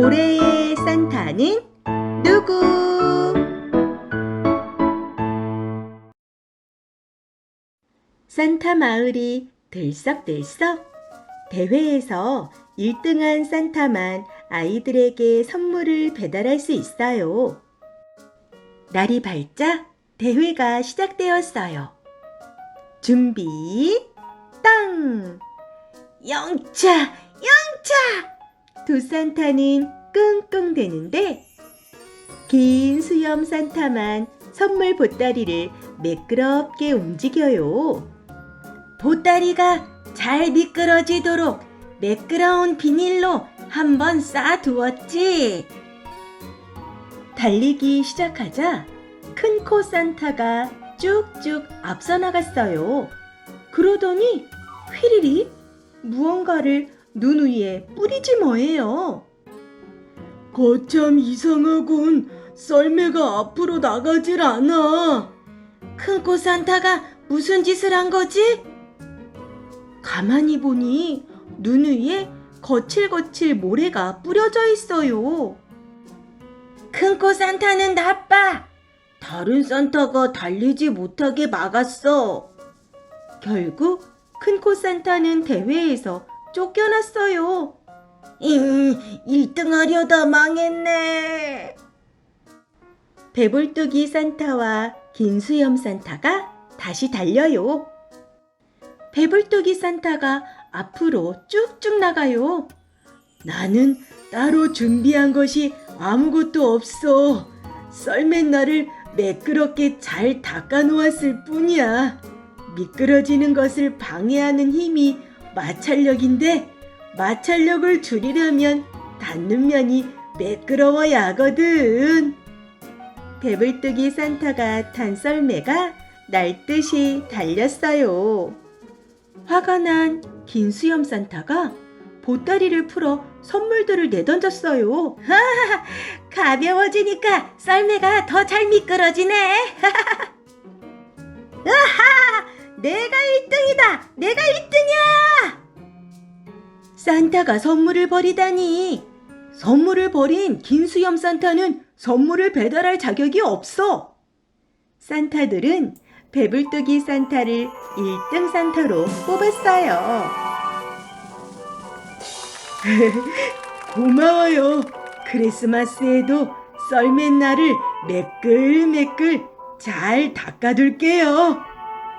올해의 산타는 누구? 산타 마을이 들썩들썩 대회에서 1등한 산타만 아이들에게 선물을 배달할 수 있어요. 날이 밝자 대회가 시작되었어요. 준비, 땅! 영차, 영차! 두 산타는 끙끙대는데 긴 수염 산타만 선물 보따리를 매끄럽게 움직여요. 보따리가 잘 미끄러지도록 매끄러운 비닐로 한번 쌓아두었지. 달리기 시작하자 큰 코 산타가 쭉쭉 앞서 나갔어요. 그러더니 휘리리 무언가를 눈 위에 뿌리지 뭐예요. 거참 이상하군. 썰매가 앞으로 나가질 않아. 큰코 산타가 무슨 짓을 한 거지? 가만히 보니 눈 위에 거칠거칠 모래가 뿌려져 있어요. 큰코 산타는 나빠. 다른 산타가 달리지 못하게 막았어. 결국 큰코 산타는 대회에서 쫓겨났어요. 음, 1등 하려다 망했네. 배불뚝이 산타와 긴수염 산타가 다시 달려요. 배불뚝이 산타가 앞으로 쭉쭉 나가요. 나는 따로 준비한 것이 아무것도 없어. 썰맨 나를 매끄럽게 잘 닦아 놓았을 뿐이야. 미끄러지는 것을 방해하는 힘이 마찰력인데 마찰력을 줄이려면 닿는 면이 매끄러워야 하거든. 배불뚝이 산타가 탄 썰매가 날듯이 달렸어요. 화가 난 긴수염 산타가 보따리를 풀어 선물들을 내던졌어요. 가벼워지니까 썰매가 더 잘 미끄러지네. 아하, 내가 1등이다. 내가 1등이야. 산타가 선물을 버리다니. 선물을 버린 긴수염 산타는 선물을 배달할 자격이 없어. 산타들은 배불뚝이 산타를 1등 산타로 뽑았어요. 고마워요. 크리스마스에도 썰맨 날을 매끌매끌 잘 닦아둘게요.